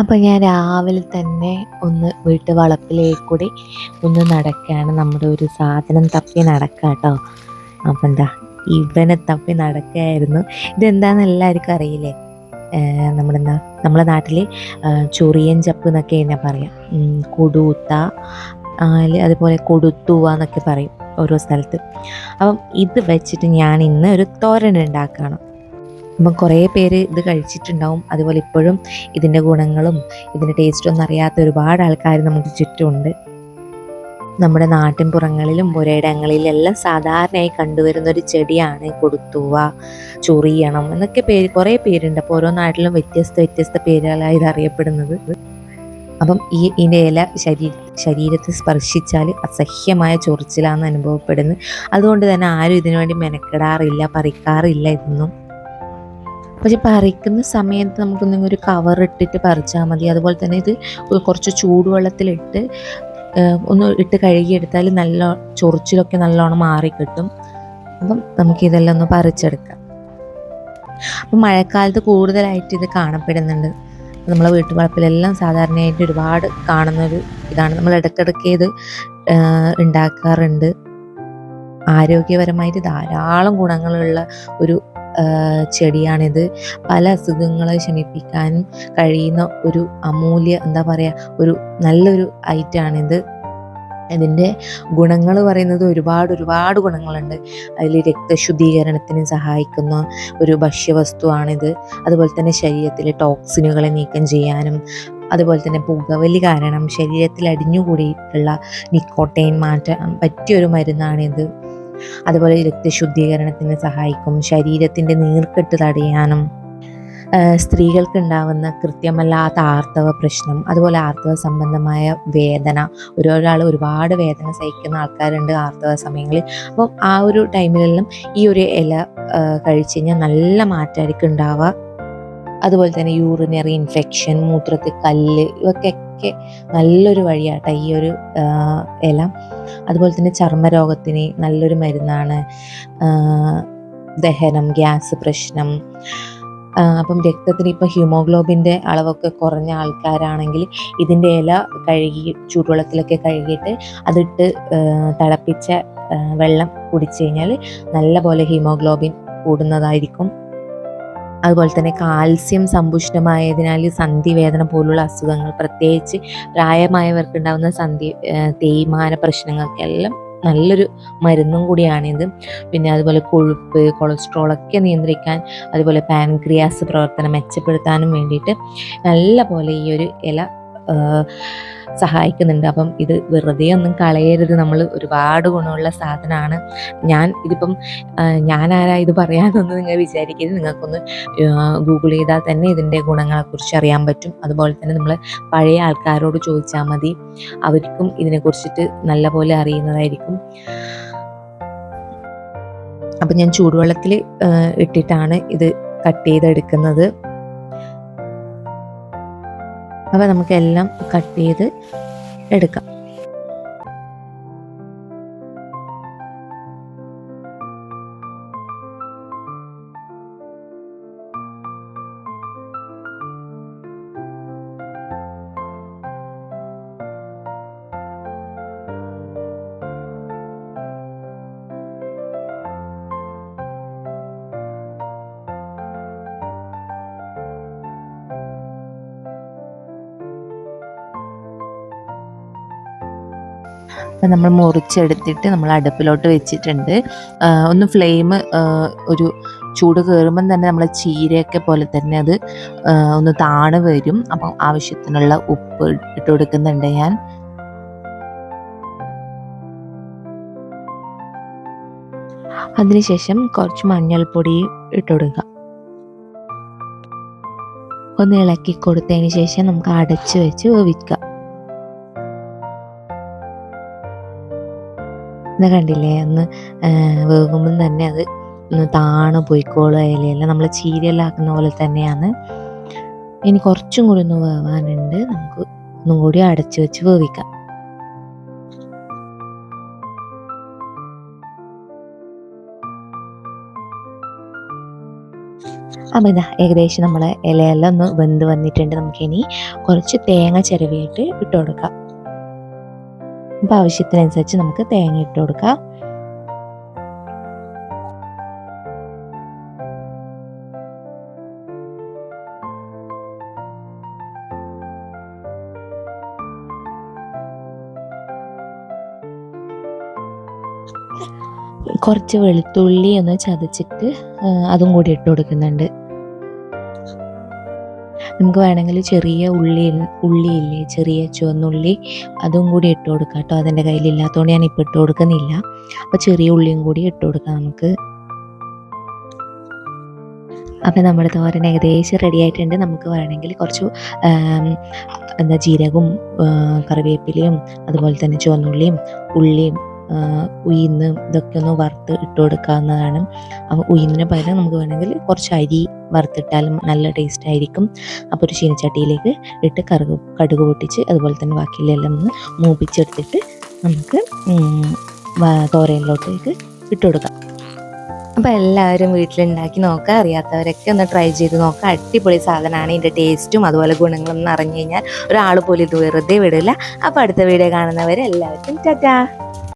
അപ്പോൾ ഞാൻ രാവിലെ തന്നെ ഒന്ന് വീട്ടു വളപ്പിലേക്ക് കൂടി ഒന്ന് നടക്കുകയാണ് നമ്മുടെ ഒരു സാധനം തപ്പി നടക്കുക കേട്ടോ അപ്പം എന്താ ഇവനെ തപ്പി നടക്കുകയായിരുന്നു ഇതെന്താണെന്ന് എല്ലാവർക്കും അറിയില്ലേ? നമ്മളെന്താ നമ്മളെ നാട്ടിൽ ചൊറിയൻ ചപ്പ് എന്നൊക്കെ തന്നെ പറയാം. കൊടുത്ത അതുപോലെ കൊടുത്തുവ എന്നൊക്കെ പറയും ഓരോ സ്ഥലത്ത്. അപ്പം ഇത് വെച്ചിട്ട് ഞാൻ ഇന്ന് ഒരു തോരൻ ഉണ്ടാക്കുകയാണ് അപ്പം കുറേ പേര് ഇത് കഴിച്ചിട്ടുണ്ടാവും. അതുപോലെ ഇപ്പോഴും ഇതിന്റെ ഗുണങ്ങളും ഇതിന്റെ ടേസ്റ്റും ഒന്നും അറിയാത്ത ഒരുപാട് ആൾക്കാർ നമുക്ക് ചുറ്റുമുണ്ട്. നമ്മുടെ നാട്ടിൻ പുറങ്ങളിലും പുരയിടങ്ങളിലും എല്ലാം സാധാരണയായി കണ്ടുവരുന്ന ഒരു ചെടിയാണ് കൊടുത്തുവ ചൊറിയണം എന്നൊക്കെ പേര് കുറേ പേരുണ്ട്. അപ്പോൾ ഓരോ നാട്ടിലും വ്യത്യസ്ത വ്യത്യസ്ത പേരുകളായി ഇത് അറിയപ്പെടുന്നത്. അപ്പം ഈ ഇതിന്റെ ഇല ശരീര ശരീരത്തെ സ്പർശിച്ചാൽ അസഹ്യമായ ചൊറിച്ചിലാണെന്ന് അനുഭവപ്പെടുന്നത് അതുകൊണ്ട് തന്നെ ആരും ഇതിനു വേണ്ടി മെനക്കെടാറില്ല പറിക്കാറില്ല ഇതൊന്നും. പക്ഷെ പറിക്കുന്ന സമയത്ത് നമുക്കൊന്നും ഒരു കവർ ഇട്ടിട്ട് പറിച്ചാൽ മതി. അതുപോലെ തന്നെ ഇത് കുറച്ച് ചൂടുവെള്ളത്തിലിട്ട് ഒന്ന് ഇട്ട് കഴുകിയെടുത്താൽ നല്ല ചൊറിച്ചിലൊക്കെ നല്ലോണം മാറിക്കിട്ടും. അപ്പം നമുക്കിതെല്ലാം ഒന്ന് പറിച്ചെടുക്കാം. അപ്പം മഴക്കാലത്ത് കൂടുതലായിട്ട് ഇത് കാണപ്പെടുന്നുണ്ട്. നമ്മളെ വീട്ടുവളപ്പിലെല്ലാം സാധാരണയായിട്ട് ഒരുപാട് കാണുന്നൊരു ഇതാണ്. നമ്മൾ ഇടയ്ക്കിടയ്ക്ക് ഇത് ഉണ്ടാക്കാറുണ്ട്. ആരോഗ്യപരമായിട്ട് ധാരാളം ഗുണങ്ങളുള്ള ഒരു ചെടിയാണിത്. പല അസുഖങ്ങളെ ശമിപ്പിക്കാനും കഴിയുന്ന ഒരു അമൂല്യ എന്താ പറയുക ഒരു നല്ലൊരു ഐറ്റാണിത്. ഇതിന്റെ ഗുണങ്ങൾ പറയുന്നത് ഒരുപാട് ഒരുപാട് ഗുണങ്ങളുണ്ട്. അതിൽ രക്തശുദ്ധീകരണത്തിന് സഹായിക്കുന്ന ഒരു ഭക്ഷ്യവസ്തുവാണിത്. അതുപോലെ തന്നെ ശരീരത്തിലെ ടോക്സിനുകളെ നീക്കം ചെയ്യാനും അതുപോലെ തന്നെ പുകവലി കാരണം ശരീരത്തിൽ അടിഞ്ഞുകൂടിയിട്ടുള്ള നിക്കോട്ടൈൻ മാറ്റാൻ പറ്റിയൊരു മരുന്നാണിത്. അതുപോലെ രക്തശുദ്ധീകരണത്തിന് സഹായിക്കും ശരീരത്തിന്റെ നീർക്കെട്ട് തടയാനും സ്ത്രീകൾക്ക് ഉണ്ടാവുന്ന കൃത്യമല്ലാത്ത ആർത്തവ പ്രശ്നം അതുപോലെ ആർത്തവ സംബന്ധമായ വേദന. ഓരോരാൾ ഒരുപാട് വേദന സഹിക്കുന്ന ആൾക്കാരുണ്ട് ആർത്തവ സമയങ്ങളിൽ. അപ്പം ആ ഒരു ടൈമിലെല്ലാം ഈ ഒരു ഇല കഴിച്ചു കഴിഞ്ഞാൽ നല്ല മാറ്റമായിരിക്കും ഉണ്ടാവുക. അതുപോലെ തന്നെ യൂറിനറി ഇൻഫെക്ഷൻ മൂത്രത്തിൽ കല്ല് ഇവക്കൊക്കെ നല്ലൊരു വഴിയാട്ടോ ഈ ഒരു ഇല. അതുപോലെ തന്നെ ചർമ്മരോഗത്തിന് നല്ലൊരു മരുന്നാണ് ദഹനം ഗ്യാസ് പ്രശ്നം. അപ്പം രക്തത്തിന് ഇപ്പം ഹ്യൂമോഗ്ലോബിന്റെ അളവൊക്കെ കുറഞ്ഞ ആൾക്കാരാണെങ്കിൽ ഇതിന്റെ ഇല കഴുകി ചൂടുവെള്ളത്തിലൊക്കെ കഴുകിയിട്ട് അതിട്ട് തിളപ്പിച്ച വെള്ളം കുടിച്ചു കഴിഞ്ഞാൽ നല്ല പോലെ ഹീമോഗ്ലോബിൻ കൂടുന്നതായിരിക്കും. അതുപോലെ തന്നെ കാൽസ്യം സമ്പുഷ്ടമായതിനാൽ സന്ധിവേദന പോലുള്ള അസുഖങ്ങൾ പ്രത്യേകിച്ച് പ്രായമായവർക്ക് ഉണ്ടാകുന്ന സന്ധി തേയ്മാന പ്രശ്നങ്ങൾക്കെല്ലാം നല്ലൊരു മരുന്നും കൂടിയാണിത് പിന്നെ അതുപോലെ കൊഴുപ്പ് കൊളസ്ട്രോൾ ഒക്കെ നിയന്ത്രിക്കാൻ അതുപോലെ പാൻക്രിയാസ് പ്രവർത്തനം മെച്ചപ്പെടുത്താനും വേണ്ടിയിട്ട് നല്ല പോലെ ഈ ഒരു ഇല സഹായിക്കുന്നുണ്ട്. അപ്പം ഇത് വെറുതെ ഒന്നും കളയരുത്. നമ്മൾ ഒരുപാട് ഗുണമുള്ള സാധനമാണ്. ഞാൻ ഇതിപ്പം ഞാനാരാ ഇത് പറയാമെന്നൊന്നും നിങ്ങൾ വിചാരിക്കരുത്. നിങ്ങൾക്കൊന്ന് ഗൂഗിൾ ചെയ്താൽ തന്നെ ഇതിന്റെ ഗുണങ്ങളെക്കുറിച്ച് അറിയാൻ പറ്റും. അതുപോലെ തന്നെ നമ്മൾ പഴയ ആൾക്കാരോട് ചോദിച്ചാൽ മതി. അവർക്കും ഇതിനെക്കുറിച്ചിട്ട് നല്ല പോലെ അറിയുന്നതായിരിക്കും. അപ്പം ഞാൻ ചൂടുവെള്ളത്തിൽ ഇട്ടിട്ടാണ് ഇത് കട്ട് ചെയ്തെടുക്കുന്നത്. അപ്പം നമുക്കെല്ലാം കട്ട് ചെയ്ത് എടുക്കാം. അപ്പം നമ്മൾ മുറിച്ചെടുത്തിട്ട് നമ്മൾ അടുപ്പിലോട്ട് വെച്ചിട്ടുണ്ട്. ഒന്ന് ഫ്ലെയിം ഒരു ചൂട് കയറുമ്പം തന്നെ നമ്മൾ ചീരയൊക്കെ പോലെ തന്നെ അത് ഒന്ന് താണ് വരും. അപ്പം ആവശ്യത്തിനുള്ള ഉപ്പ് ഇട്ട് കൊടുക്കുന്നുണ്ട് ഞാൻ. അതിനുശേഷം കുറച്ച് മഞ്ഞൾപ്പൊടി ഇട്ട് കൊടുക്കുക ഒന്ന് ഇളക്കി കൊടുത്തതിന് ശേഷം നമുക്ക് അടച്ച് വെച്ച് വേവിക്കുക ഇത് കണ്ടില്ലേ? ഒന്ന് വേകുമ്പം തന്നെ അത് ഒന്ന് താണ് പൊയ്ക്കോളുക ഇലയെല്ലാം നമ്മൾ ചീരയെല്ലാം ആക്കുന്ന പോലെ തന്നെയാണ്. ഇനി കുറച്ചും കൂടി ഒന്ന് വേവാനുണ്ട്. നമുക്ക് ഒന്നും കൂടി അടച്ചു വെച്ച് വേവിക്കാം. അപ്പോൾ ഇതാ ഏകദേശം നമ്മൾ ഇലയെല്ലാം ഒന്ന് വെന്ത് വന്നിട്ടുണ്ട്. നമുക്കിനി കുറച്ച് തേങ്ങ ചിരവിയിട്ട് ഇട്ട് കൊടുക്കാം. അപ്പോൾ ആവശ്യത്തിനനുസരിച്ച് നമുക്ക് തേങ്ങ ഇട്ട് കൊടുക്കാം. കുറച്ച് വെളുത്തുള്ളി ഒന്ന് ചതച്ചിട്ട് അതും കൂടി ഇട്ട് കൊടുക്കുന്നുണ്ട്. നമുക്ക് വേണമെങ്കിൽ ചെറിയ ഉള്ളി ഉള്ളിയില്ലേ ചെറിയ ചുവന്നുള്ളി അതും കൂടി ഇട്ട് കൊടുക്കാം കേട്ടോ. അതെന്റെ കയ്യിലില്ലാത്തതുകൊണ്ട് ഞാൻ ഇപ്പോൾ ഇട്ട് കൊടുക്കുന്നില്ല. അപ്പോൾ ചെറിയ ഉള്ളിയും കൂടി ഇട്ട് കൊടുക്കാം നമുക്ക്. അപ്പോൾ നമ്മുടെ തോരൻ ഏകദേശം റെഡി ആയിട്ടുണ്ട്. നമുക്ക് വേണമെങ്കിൽ കുറച്ച് എന്താ ജീരകവും കറിവേപ്പിലയും അതുപോലെ തന്നെ ചുവന്നുള്ളിയും ഉള്ളിയും ഉയിന്ന് ഇതൊക്കെ ഒന്ന് വറുത്ത് ഇട്ട് കൊടുക്കാവുന്നതാണ്. അപ്പോൾ ഉയിന്നിന് പകരം നമുക്ക് വേണമെങ്കിൽ കുറച്ച് അരി വറുത്തിട്ടാലും നല്ല ടേസ്റ്റ് ആയിരിക്കും. അപ്പോൾ ഒരു ചീനച്ചട്ടിയിലേക്ക് ഇട്ട് കറുക് കടുക് പൊട്ടിച്ച് അതുപോലെ തന്നെ ബാക്കിയിലെല്ലാം ഒന്ന് മൂപ്പിച്ചെടുത്തിട്ട് നമുക്ക് തോരയിലോട്ടേക്ക് ഇട്ട് കൊടുക്കാം. അപ്പോൾ എല്ലാവരും വീട്ടിലുണ്ടാക്കി നോക്കുക. അറിയാത്തവരൊക്കെ ഒന്ന് ട്രൈ ചെയ്ത് നോക്കുക. അടിപൊളി സാധനമാണ്. ഇതിന്റെ ടേസ്റ്റും അതുപോലെ ഗുണങ്ങളും എന്ന് അറിഞ്ഞു കഴിഞ്ഞാൽ ഒരാൾ പോലും ഇത് വെറുതെ വിടില്ല അപ്പോൾ അടുത്ത വീഡിയോ കാണുന്നവരെ എല്ലാവർക്കും ടാറ്റാ